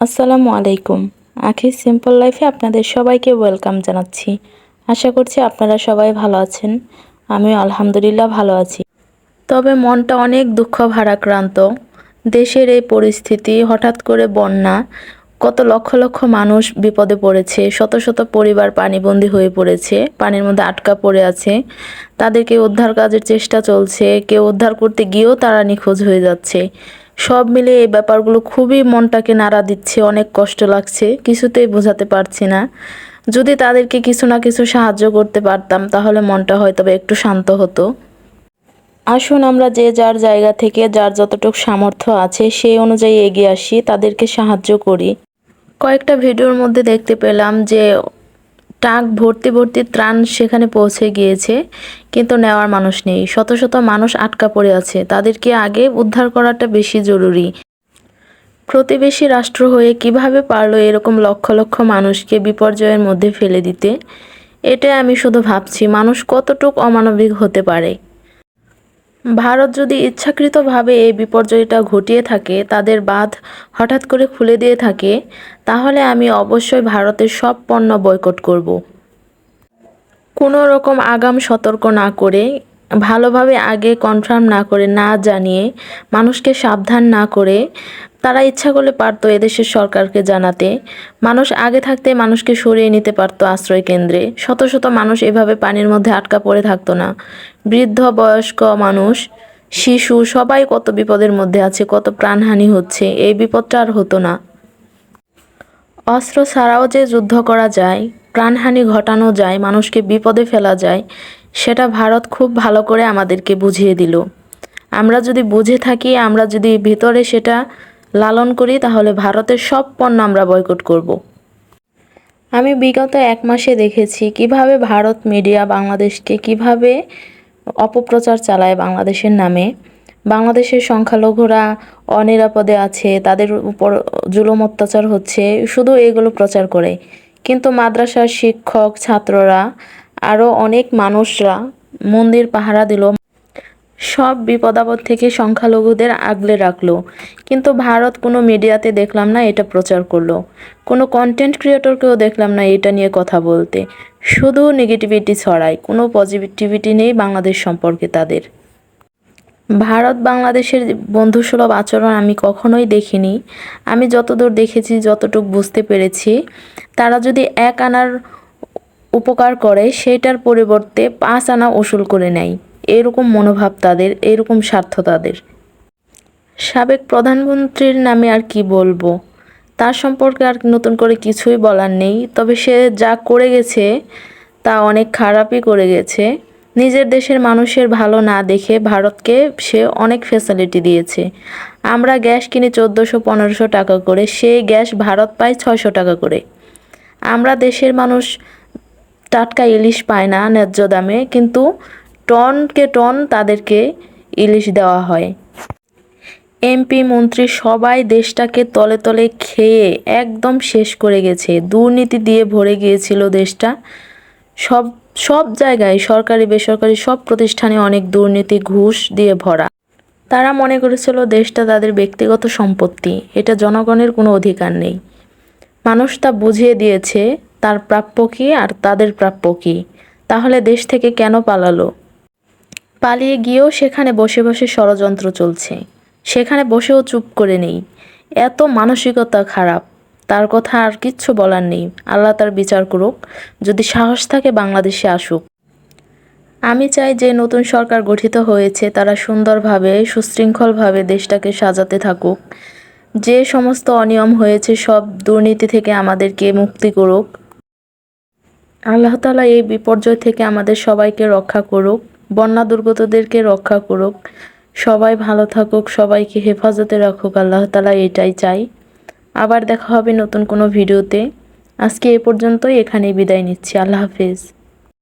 আসসালামু আলাইকুম। আখি সিম্পল লাইফে আপনাদের সবাইকে ওয়েলকাম জানাচ্ছি। আশা করছি আপনারা সবাই ভালো আছেন। আমিও আলহামদুলিল্লাহ ভালো আছি। তবে মনটা অনেক দুঃখ ভারাক্রান্ত। দেশের এই পরিস্থিতি, হঠাৎ করে বন্যা, কত লক্ষ লক্ষ মানুষ বিপদে পড়েছে, শত শত পরিবার পানিবন্দী হয়ে পড়েছে, পানির মধ্যে আটকা পড়ে আছে, তাদেরকে উদ্ধার কাজের চেষ্টা চলছে, কেউ উদ্ধার করতে গিয়েও তারা নিখোঁজ হয়ে যাচ্ছে। সব মিলে এই ব্যাপারগুলো খুবই মনটাকে নাড়া দিচ্ছে, অনেক কষ্ট লাগছে, কিছুতেই বোঝাতে পারছি না। যদি তাদেরকে কিছু না কিছু সাহায্য করতে পারতাম, তাহলে মনটা হয়তো একটু শান্ত হতো। আসুন আমরা যে যার জায়গা থেকে যার যতটুকু সামর্থ্য আছে, সেই অনুযায়ী এগিয়ে আসি, তাদেরকে সাহায্য করি। কয়েকটা ভিডিওর মধ্যে দেখতে পেলাম যে ট্রাক ভর্তি ভর্তি ত্রাণ সেখানে পৌঁছে গিয়েছে, কিন্তু নেওয়ার মানুষ নেই। শত শত মানুষ আটকা পড়ে আছে। তাদেরকে আগে উদ্ধার করাটা বেশি জরুরি। প্রতিবেশী রাষ্ট্র হয়ে কীভাবে পারল এরকম লক্ষ লক্ষ মানুষকে বিপর্যয়ের মধ্যে ফেলে দিতে? এটা আমি শুধু ভাবছি। মানুষ কতটুক অমানবিক হতে পারে? ভারত যদি ইচ্ছাকৃতভাবে এই বিপর্যয়টা ঘটিয়ে থাকে, তাদের বাঁধ হঠাৎ করে খুলে দিয়ে থাকে, তাহলে আমি অবশ্যই ভারতের সব পণ্য বয়কট করব। কোনো রকম আগাম সতর্ক না করে ভালোভাবে আগে কনফার্ম না করে, না জানিয়ে, মানুষকে সাবধান না করে, তারা ইচ্ছা করলে পারতো এদেশের সরকারকে জানাতে। মানুষ আগে থাকতে মানুষকে সরিয়ে নিতে পারতো আশ্রয় কেন্দ্রে। শত শত মানুষ এভাবে পানির মধ্যে আটকা পড়ে থাকতো না। বৃদ্ধ, বয়স্ক মানুষ, শিশু, সবাই কত বিপদের মধ্যে আছে, কত প্রাণহানি হচ্ছে, এই বিপদটা আর হতো না। অস্ত্র ছাড়াও যে যুদ্ধ করা যায়, প্রাণহানি ঘটানো যায়, মানুষকে বিপদে ফেলা যায় সেটা ভারত খুব ভালো করে আমাদেরকে বুঝিয়ে দিল। আমরা যদি বুঝে থাকি, আমরা যদি ভিতরে সেটা লালন করি, তাহলে ভারতের সব পণ্য আমরা বয়কট করব। আমি বিগত এক মাসে দেখেছি কীভাবে ভারত মিডিয়া বাংলাদেশকে কীভাবে অপপ্রচার চালায় বাংলাদেশের নামে। বাংলাদেশের সংখ্যালঘুরা অনিরাপদে আছে, তাদের উপর জুলুম অত্যাচার হচ্ছে, শুধু এগুলো প্রচার করে। কিন্তু মাদ্রাসার শিক্ষক, ছাত্ররা আরও অনেক মানুষরা মন্দির পাহারা দিল। সব বিপদাপদ থেকে সংখ্যালঘুদের আগলে রাখল। কিন্তু ভারত কোনো মিডিয়াতে দেখলাম না এটা প্রচার করল। কোনো কন্টেন্ট ক্রিয়েটরকেও দেখলাম না এটা নিয়ে কথা বলতে। শুধু নেগেটিভিটি ছড়ায়, কোনো পজিটিভিটি নেই বাংলাদেশ সম্পর্কে তাদের। ভারত বাংলাদেশের বন্ধুসুলভ আচরণ আমি কখনোই দেখিনি। আমি যতদূর দেখেছি, যতটুক বুঝতে পেরেছি, তারা যদি এক আনার উপকার করে সেইটার পরিবর্তে পাঁচ আনা উসুল করে নেয়। এরকম মনোভাব তাদের, এরকম স্বার্থ তাদের। সাবেক প্রধানমন্ত্রীর নামে আর কি বলব? তার সম্পর্কে আর নতুন করে কিছুই বলার নেই, তবে সে যা করে গেছে, তা অনেক খারাপই করে গেছে। নিজের দেশের মানুষের ভালো না দেখে ভারতকে সে অনেক ফ্যাসিলিটি দিয়েছে। আমরা গ্যাস কিনি চোদ্দোশো পনেরোশো টাকা করে, সেই গ্যাস ভারত পায় ছয়শো টাকা করে। আমরা দেশের মানুষ টাটকা ইলিশ পায় না ন্যায্য দামে, কিন্তু টনকে টন তাদেরকে ইলিশ দেওয়া হয়। এমপি মন্ত্রী সবাই দেশটাকে তলে তলে খেয়ে একদম শেষ করে গেছে। দুর্নীতি দিয়ে ভরে গিয়েছিল দেশটা। সব সব জায়গায়, সরকারি, বেসরকারি, সব প্রতিষ্ঠানে অনেক দুর্নীতি, ঘুষ দিয়ে ভরা। তারা মনে করেছিল দেশটা তাদের ব্যক্তিগত সম্পত্তি। এটা জনগণের কোনো অধিকার নেই। মানুষ তা বুঝিয়ে দিয়েছে তার প্রাপ্য কী আর তাদের প্রাপ্য কী? তাহলে দেশ থেকে কেন পালালো? পালিয়ে গিয়েও সেখানে বসে বসে ষড়যন্ত্র চলছে। সেখানে বসেও চুপ করে নেই। এত মানসিকতা খারাপ। তার কথা আর কিচ্ছু বলার নেই। আল্লাহ তার বিচার করুক। যদি সাহস থাকে বাংলাদেশে আসুক। আমি চাই যে নতুন সরকার গঠিত হয়েছে, তারা সুন্দরভাবে, সুশৃঙ্খলভাবে দেশটাকে সাজাতে থাকুক। যে সমস্ত অনিয়ম হয়েছে, সব দুর্নীতি থেকে আমাদেরকে মুক্তি করুক। আল্লাহ তালা এই বিপর্যয় থেকে আমাদের সবাইকে রক্ষা করুক, বন্যা দুর্গতদেরকে রক্ষা করুক, সবাই ভালো থাকুক, সবাইকে হেফাজতে রাখুক, আল্লাহ তালা এটাই চাই। আবার দেখা হবে নতুন কোনো ভিডিওতে। আজকে এ পর্যন্তই, এখানেই বিদায় নিচ্ছি। আল্লাহ হাফেজ।